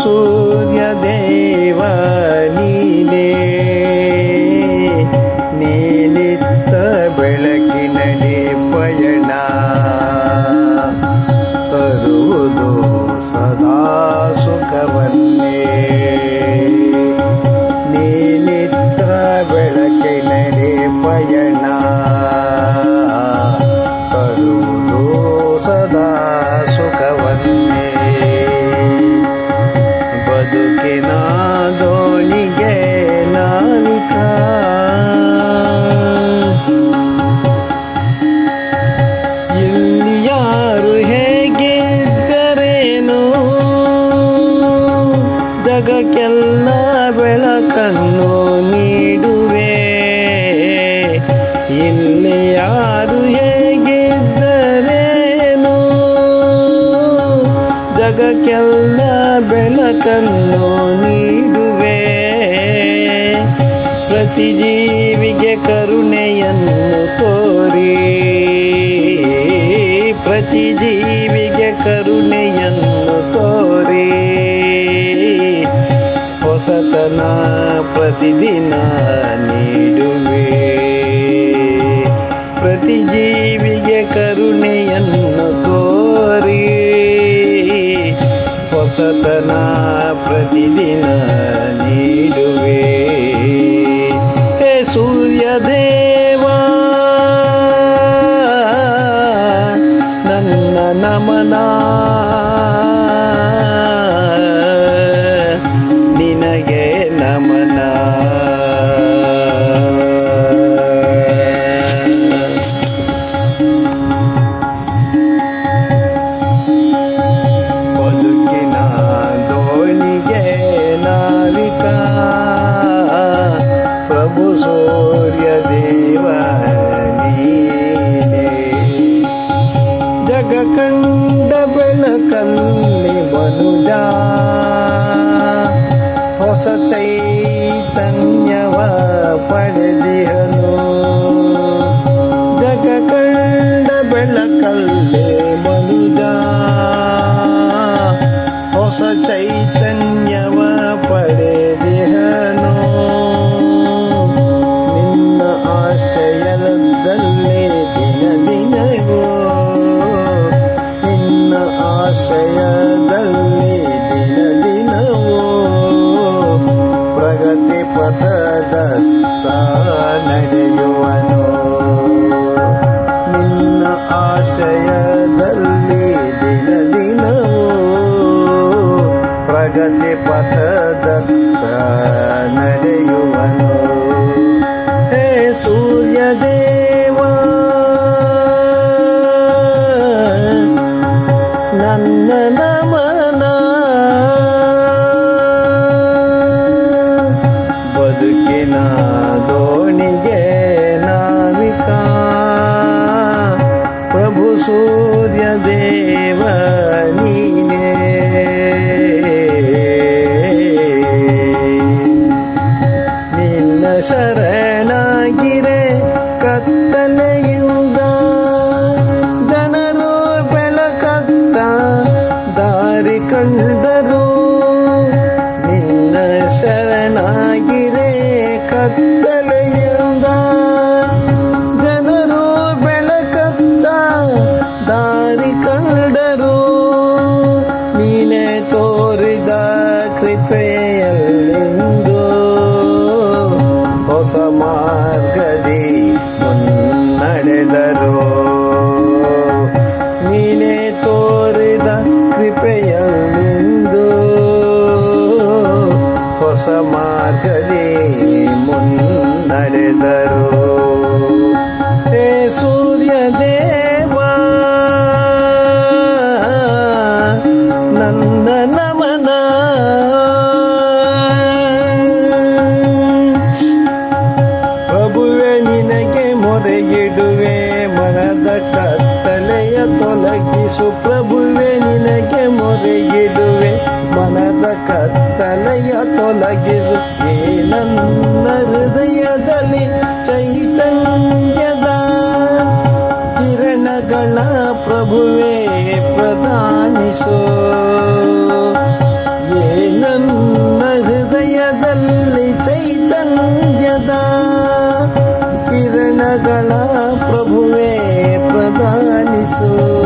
సూర్య ನಾವಿಕ. ಇಲ್ಲಿ ಜಗಕ್ಕೆಲ್ಲ ಬೆಳಕನ್ನು ನೀಡುವೆ. ಇಲ್ಲಿ ಯಾರು ಹೇಗಿದ್ದರೇನು ಜಗಕ್ಕೆಲ್ಲ ಬೆಳಕನ್ನು ನೀಡುವೆ. ಪ್ರತಿ ಜೀವಿಗೆ ಕರುಣೆಯನ್ನು ತೋರಿ. ಪ್ರತಿ ಜೀವಿಗೆ ಕರುಣೆಯನ್ನು ತೋರಿ. ಹೊಸತನ ಪ್ರತಿದಿನ ನೀಡುವೆ. ಪ್ರತಿ ಜೀವಿಗೆ ಕರುಣೆಯನ್ನು ತೋರಿ. ಹೊಸತನ ಪ್ರತಿದಿನ ನೀಡುವೆ. ಹೇ ಸೂರ್ಯ ದೇವ ನನ್ನ ನಮನ ಪ್ರಭು ಸೂರ್ಯ ದೇವ ನೀನೇ ಜಗ ಕಂಡ ಬೆಳಕಲ್ಲಿ ಮನುಜ ಹೊಸ ಚೈತನ್ಯವ ಪಡೆದಿಹನು ಜಗ ಕಂಡ ಬೆಳಕಲ್ಲೇ ಮನುಜ ಹೊಸ ಚೈತನ್ಯವ ಪಡೆದಿಹನು ಆಶಯದಲ್ಲಿ ದಿನ ದಿನವೋ ಪ್ರಗತಿ ಪಥದತ್ತ ನಡೆಯುವನು ನಿನ್ನ ಆಶಯದಲ್ಲಿ ದಿನ ದಿನವೋ ಪ್ರಗತಿ ಪಥದತ್ತ ನಡೆಯುವನು ಹೇ ಸೂರ್ಯ ಕಂಡರು ನಿನ್ನ ಶರಣಾಗಿರೆ ಕತ್ತಲೆಯಿಂದ. ಜನರು ಬೆಳಕತ್ತ ದಾರಿ ಕಂಡರು ನೀನೆ ತೋರಿದ ಕೃಪೆಯಲ್ಲಿಂದು. ಹೊಸ ಮಾರ್ಗದಿ ಮುನ್ನಡೆದರು. ಮುನ್ನಡೆದರು ಹೇ ಸೂರ್ಯ ದೇವ, ನನ್ನ ನಮನ. ಪ್ರಭುವೆ, ನಿನಗೆ ಮೊರೆಗಿಡುವೆ ಮನದ ಕತ್ತಲೆಯ ತೊಲಗಿಸು. ಪ್ರಭುವೆ, ನಿನಗೆ ಮೊರೆಗಿಡುವೆ ಮನದ ಕತ್ತಲೆಯ ತೊಲಗಿಸು. ಏ ಪ್ರಭುವೇ ಪ್ರಧಾನಿಸೋ. ನನ್ನ ಹೃದಯದಲ್ಲಿ ಚೈತನ್ಯದ ಕಿರಣಗಳ ಪ್ರಭುವೇ ಪ್ರಧಾನಿಸೋ.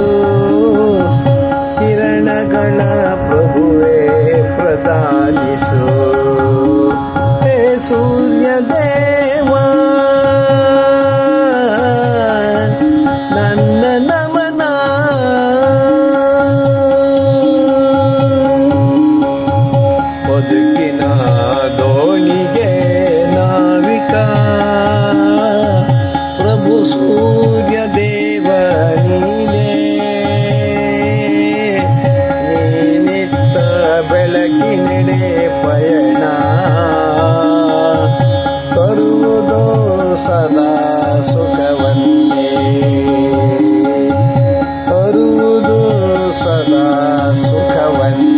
மேடே பயಣ ತರುವುದೋ ಸದಾ ಸುಖವನ್ನೇ ತರುವುದು ಸದಾ ಸುಖವನ್ನೇ